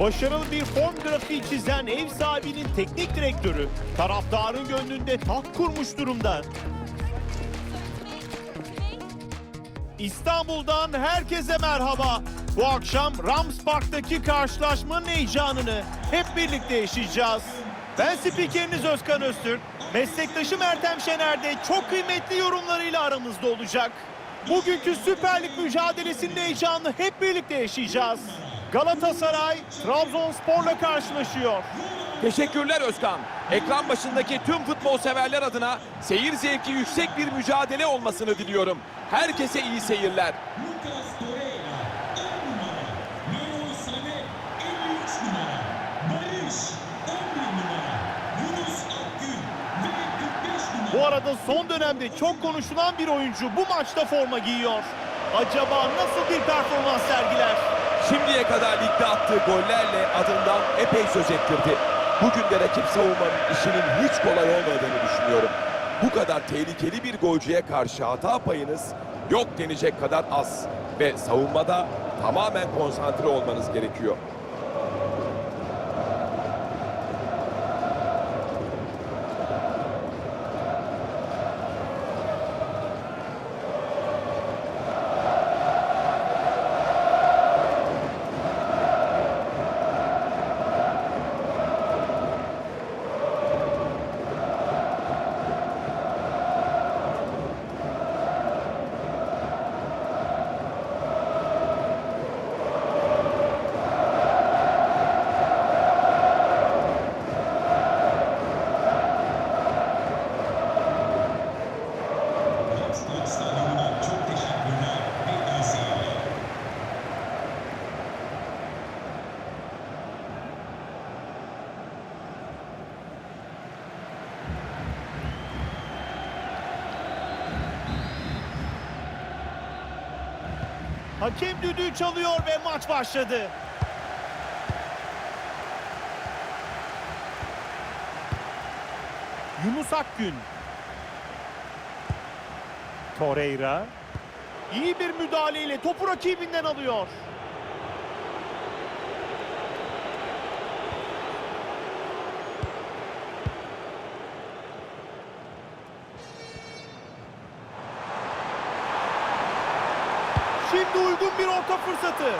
Başarılı bir form grafiği çizen ev sahibinin teknik direktörü taraftarın gönlünde taht kurmuş durumda. İstanbul'dan herkese merhaba. Bu akşam Rams Park'taki karşılaşmanın heyecanını hep birlikte yaşayacağız. Ben spikeriniz Özkan Öztürk. Meslektaşım Ertem Şener de çok kıymetli yorumlarıyla aramızda olacak. Bugünkü Süper Lig mücadelesinin heyecanını hep birlikte yaşayacağız. Galatasaray Trabzonspor'la karşılaşıyor. Teşekkürler Özkan. Ekran başındaki tüm futbol severler adına seyir zevki yüksek bir mücadele olmasını diliyorum. Herkese iyi seyirler. Lucas Torreira 10 numara. Memo Sané 53 numara. Barış 11 numara. Yunus Akgün ve 45 numara. Bu arada son dönemde çok konuşulan bir oyuncu bu maçta forma giyiyor. Acaba nasıl bir performans sergiler? Şimdiye kadar ligde attığı gollerle adından epey söz ettirdi. Bugün de rakip savunmanın işinin hiç kolay olmadığını düşünüyorum. Bu kadar tehlikeli bir golcüye karşı hata payınız yok denecek kadar az. Ve savunmada tamamen konsantre olmanız gerekiyor. Hakem düdüğü çalıyor ve maç başladı. Yunus Akgün. Torreira. İyi bir müdahaleyle topu rakibinden alıyor. Şimdi uygun bir orta fırsatı.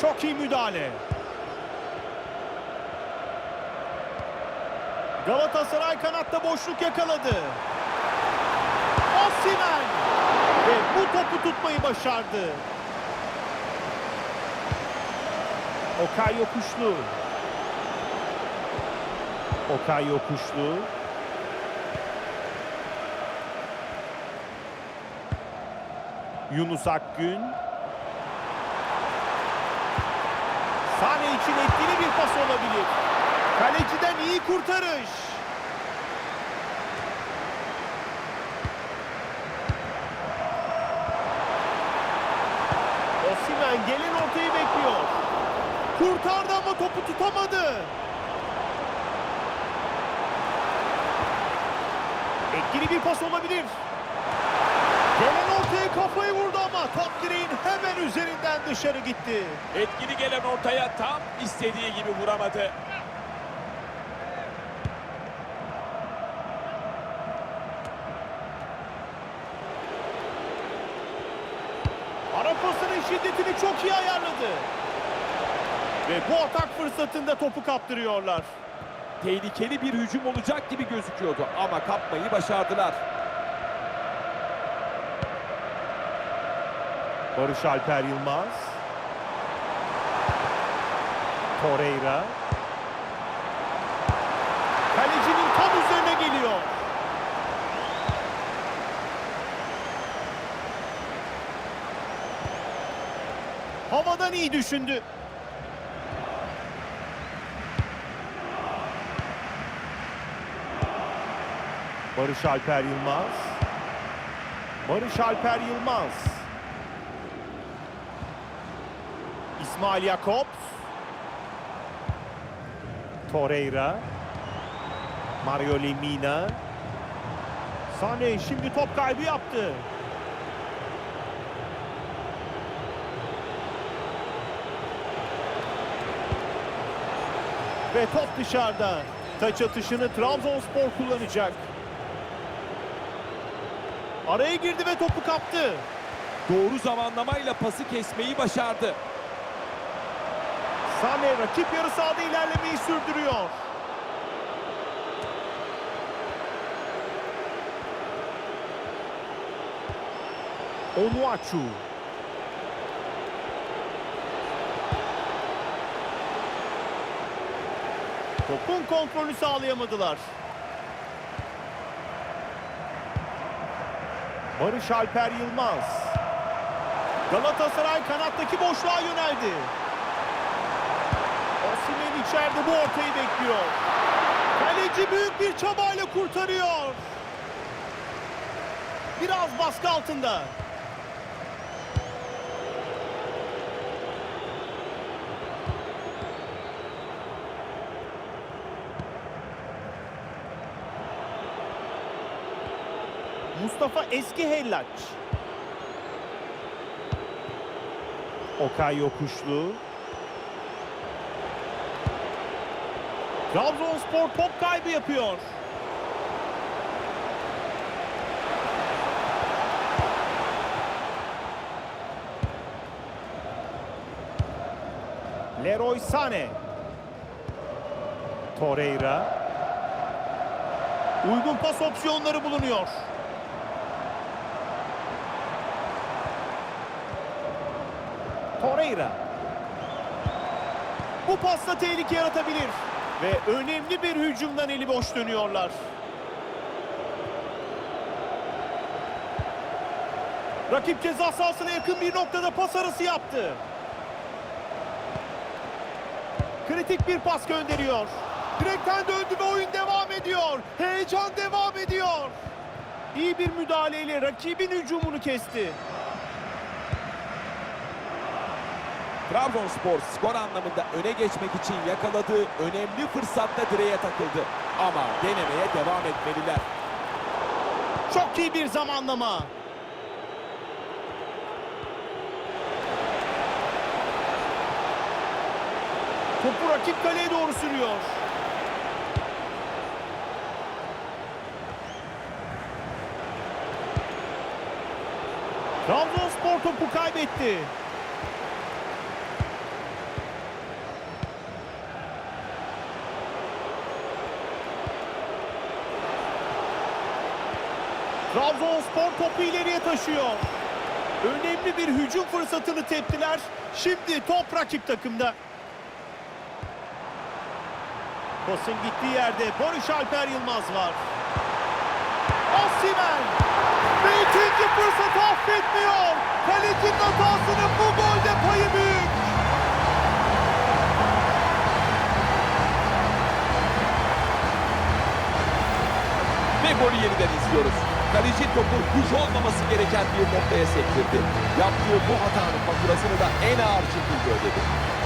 Çok iyi müdahale. Galatasaray kanatta boşluk yakaladı. Osimhen ve bu topu tutmayı başardı. Okay Yokuşlu. Okay Yokuşlu. Yunus Akgün. Sane için etkili bir pas olabilir. Kaleciden iyi kurtarış. Osimhen gelen ortayı bekliyor. Kurtardı ama topu tutamadı. Etkili bir pas olabilir. Gelen ortaya kafayı vurdu ama top direğin hemen üzerinden dışarı gitti. Etkili gelen ortaya tam istediği gibi vuramadı. Ara pasının şiddetini çok iyi ayarladı. Ve bu atak fırsatında topu kaptırıyorlar. Tehlikeli bir hücum olacak gibi gözüküyordu ama kapmayı başardılar. Barış Alper Yılmaz. Torreira. Kalecinin tam üzerine geliyor. Havadan iyi düşündü. Barış Alper Yılmaz. Barış Alper Yılmaz. İsmail Jakobs. Torreira. Mario Lemina. Sane şimdi top kaybı yaptı. Ve top dışarıda. Taç atışını Trabzonspor kullanacak. Araya girdi ve topu kaptı. Doğru zamanlamayla pası kesmeyi başardı. Sane rakip yarı sahada ilerlemeyi sürdürüyor. Onuachu. Topun kontrolü sağlayamadılar. Barış Alper Yılmaz. Galatasaray kanattaki boşluğa yöneldi. Osimhen içeride bu ortayı bekliyor. Kaleci büyük bir çabayla kurtarıyor. Biraz baskı altında. Mustafa Eski Hellaç. Okay Yokuşlu. Trabzonspor top kaybı yapıyor. Leroy Sane. Torreira. Uygun pas opsiyonları bulunuyor. Torreira. Bu pasta tehlike yaratabilir. Ve önemli bir hücumdan eli boş dönüyorlar. Rakip ceza sahasına yakın bir noktada pas arası yaptı. Kritik bir pas gönderiyor. Direkten döndü ve oyun devam ediyor. Heyecan devam ediyor. İyi bir müdahaleyle rakibin hücumunu kesti. Trabzonspor skor anlamında öne geçmek için yakaladığı önemli fırsatta direğe takıldı. Ama denemeye devam etmeliler. Çok iyi bir zamanlama. Topu rakip kaleye doğru sürüyor. Trabzonspor topu kaybetti. Trabzonspor topu ileriye taşıyor. Önemli bir hücum fırsatını teptiler. Şimdi top rakip takımda. Pasın gittiği yerde Barış Alper Yılmaz var. Osimhen! Ve ikinci fırsatı affetmiyor. Kalecinin hatasının bu golde payı büyük. Ve golü yeniden izliyoruz. Kaleci topu hiç olmaması gereken bir noktaya sektirdi. Yaptığı bu hatanın faturasını da en ağır şekilde ödedi.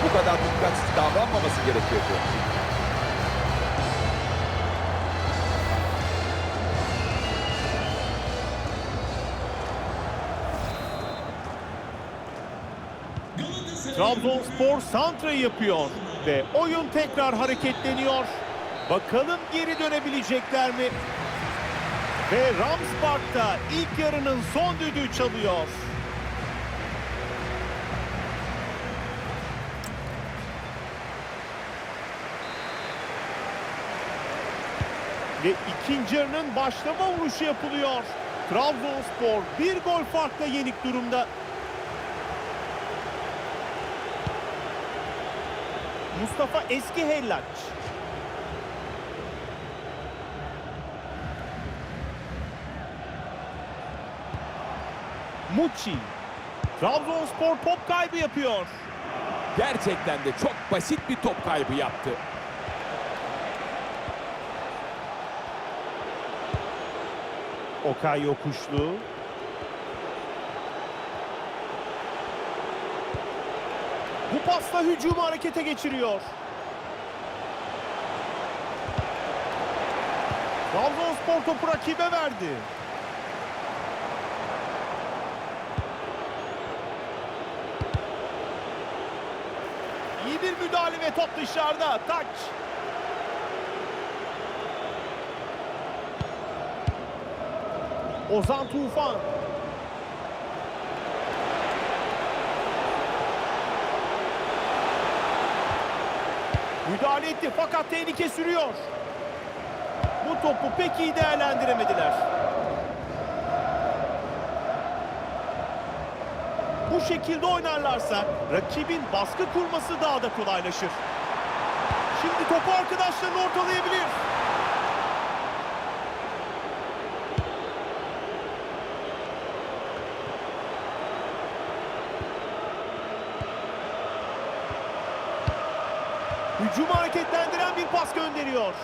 Bu kadar dikkatsiz davranmaması gerekiyordu. Trabzonspor santra yapıyor ve oyun tekrar hareketleniyor. Bakalım geri dönebilecekler mi? Ve Rams Park'ta ilk yarının son düdüğü çalıyor. Ve ikinci yarının başlama vuruşu yapılıyor. Trabzonspor bir gol farkla yenik durumda. Mustafa Eski Hellaç. Muçi. Trabzonspor top kaybı yapıyor. Gerçekten de çok basit bir top kaybı yaptı. Okay Yokuşlu. Bu pasla hücumu harekete geçiriyor. Trabzonspor topu rakibe verdi. bir müdahale ve top dışarıda. Taç. Ozan Tufan. Müdahale etti fakat tehlike sürüyor. Bu topu pek iyi değerlendiremediler. Bu şekilde oynarlarsa rakibin baskı kurması daha da kolaylaşır. Şimdi topu arkadaşlarını ortalayabilir. Hücumu hareketlendiren bir pas gönderiyor.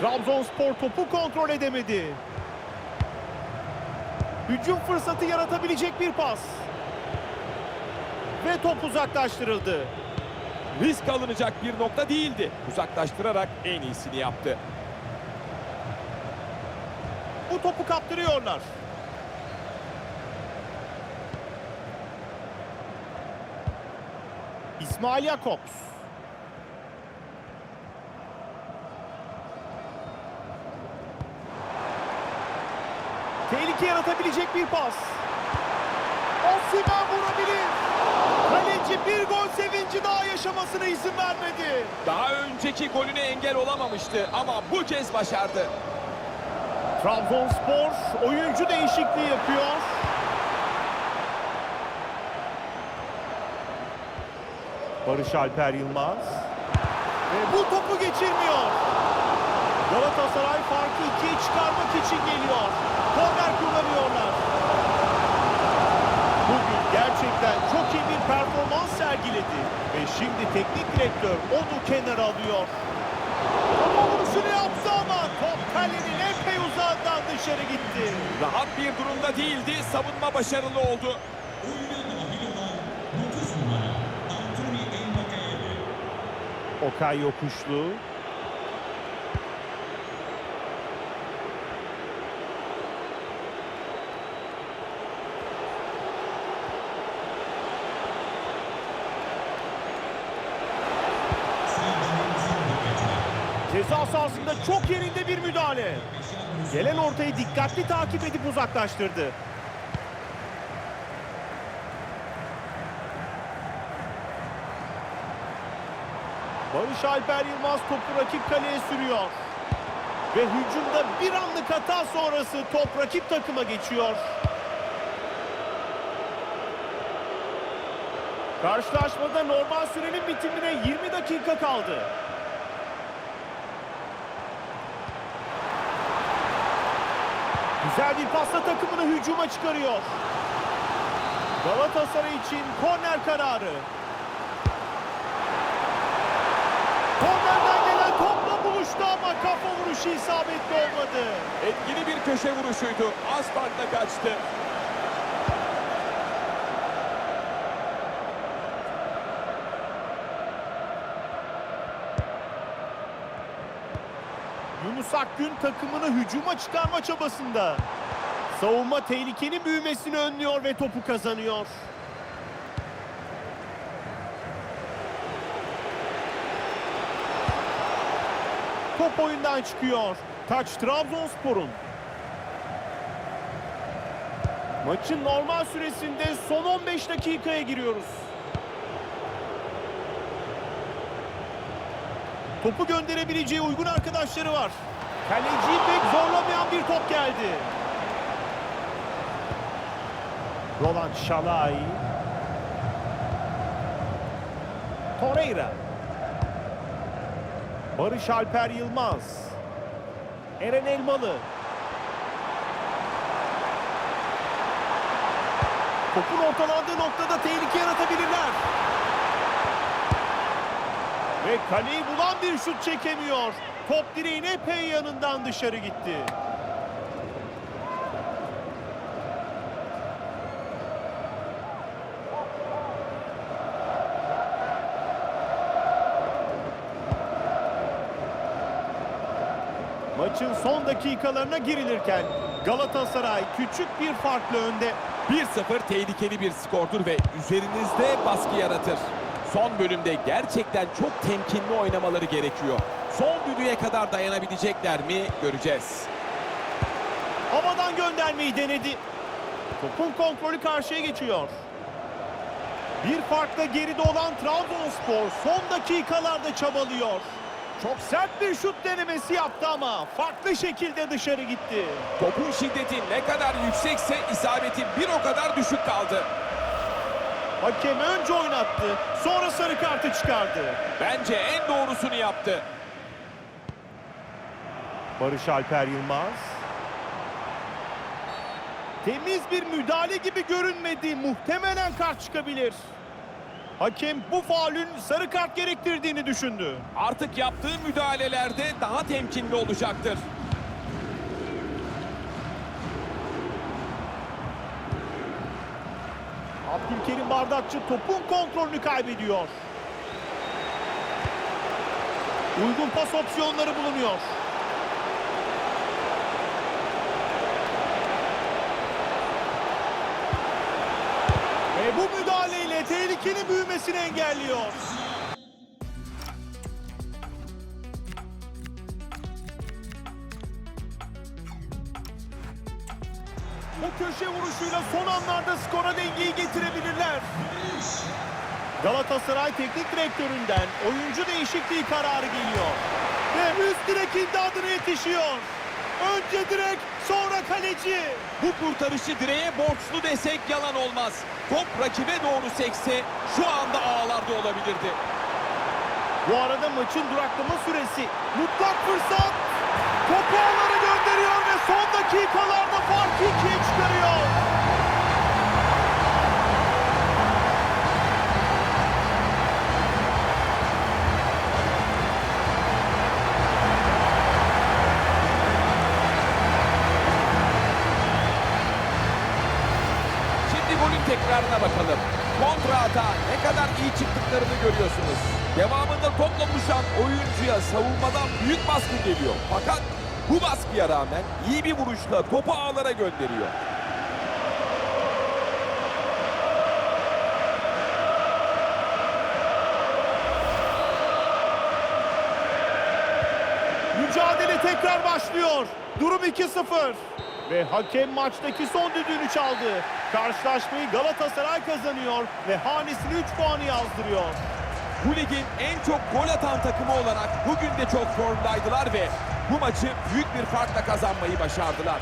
Trabzonspor topu kontrol edemedi. Hücum fırsatı yaratabilecek bir pas. Ve top uzaklaştırıldı. Risk alınacak bir nokta değildi. Uzaklaştırarak en iyisini yaptı. Bu topu kaptırıyorlar. İsmail Jakobs. Tehlike yaratabilecek bir pas. Osimhen vurabilir. Kaleci bir gol sevinci daha yaşamasına izin vermedi. Daha önceki golüne engel olamamıştı ama bu kez başardı. Trabzonspor oyuncu değişikliği yapıyor. Barış Alper Yılmaz. Ve bu topu geçirmiyor. Galatasaray farkı ikiye çıkarmak için geliyor. Korner kullanıyorlar. Bugün gerçekten çok iyi bir performans sergiledi. Ve şimdi teknik direktör onu kenara alıyor. Ama vuruşunu yaptı ama top kalenin epey uzağından dışarı gitti. Rahat bir durumda değildi. Savunma başarılı oldu. Oyuna dahil olan 9 numara Anthony Envakayeme. Okay Yokuşlu. Ceza sahasında çok yerinde bir müdahale. Gelen ortayı dikkatli takip edip uzaklaştırdı. Barış Alper Yılmaz topu rakip kaleye sürüyor. Ve hücumda bir anlık hata sonrası top rakip takıma geçiyor. Karşılaşmada normal sürenin bitimine 20 dakika kaldı. Güzel bir pasla takımını hücuma çıkarıyor. Galatasaray için korner kararı. Kornerden gelen topla buluştu ama kafa vuruşu isabetli olmadı. Etkili bir köşe vuruşuydu. Az farkla kaçtı. Yunus Akgün takımını hücuma çıkarma çabasında. Savunma tehlikenin büyümesini önlüyor ve topu kazanıyor. Top oyundan çıkıyor. Taç Trabzonspor'un. Maçın normal süresinde son 15 dakikaya giriyoruz. Topu gönderebileceği uygun arkadaşları var. Kaleciyi pek zorlamayan bir top geldi. Roland Şalay. Torreira. Barış Alper Yılmaz. Eren Elmalı. Topun ortalandığı noktada tehlike yaratabilirler. Ve kaleyi bulan bir şut çekemiyor. Top direğin epey yanından dışarı gitti. Maçın son dakikalarına girilirken Galatasaray küçük bir farkla önde. 1-0 tehlikeli bir skordur ve üzerinizde baskı yaratır. Son bölümde gerçekten çok temkinli oynamaları gerekiyor. Son düdüğe kadar dayanabilecekler mi göreceğiz. Havadan göndermeyi denedi. Topun kontrolü karşıya geçiyor. Bir farkla geride olan Trabzonspor son dakikalarda çabalıyor. Çok sert bir şut denemesi yaptı ama farklı şekilde dışarı gitti. Topun şiddeti ne kadar yüksekse isabeti bir o kadar düşük kaldı. Hakem önce oynattı, sonra sarı kartı çıkardı. Bence en doğrusunu yaptı. Barış Alper Yılmaz. Temiz bir müdahale gibi görünmedi. Muhtemelen kart çıkabilir. Hakem bu faulün sarı kart gerektirdiğini düşündü. Artık yaptığı müdahalelerde daha temkinli olacaktır. Abdülkerim Bardakçı topun kontrolünü kaybediyor. Uygun pas opsiyonları bulunuyor. Bu müdahaleyle tehlikenin büyümesini engelliyor. Bu köşe vuruşuyla son anlarda skora dengeyi getirebilirler. Galatasaray teknik direktöründen oyuncu değişikliği kararı geliyor. Ve üst direk imdadına yetişiyor. Önce direk sonra kaleci. Bu kurtarışı direğe borçlu desek yalan olmaz. Top rakibe doğru sekse şu anda ağlarda olabilirdi. Bu arada maçın duraklama süresi. Mutlak fırsat. Topu ağlara gönderiyor ve son dakikalarda farkı ikiye çıkarıyor. Tekrarına bakalım. Kontra hata ne kadar iyi çıktıklarını görüyorsunuz. Devamında topla buluşan oyuncuya savunmadan büyük baskı geliyor. Fakat bu baskıya rağmen iyi bir vuruşla topu ağlara gönderiyor. Mücadele tekrar başlıyor. Durum 2-0. Ve hakem maçtaki son düdüğünü çaldı. Karşılaşmayı Galatasaray kazanıyor ve hanesine 3 puanı yazdırıyor. Bu ligin en çok gol atan takımı olarak bugün de çok formdaydılar ve bu maçı büyük bir farkla kazanmayı başardılar.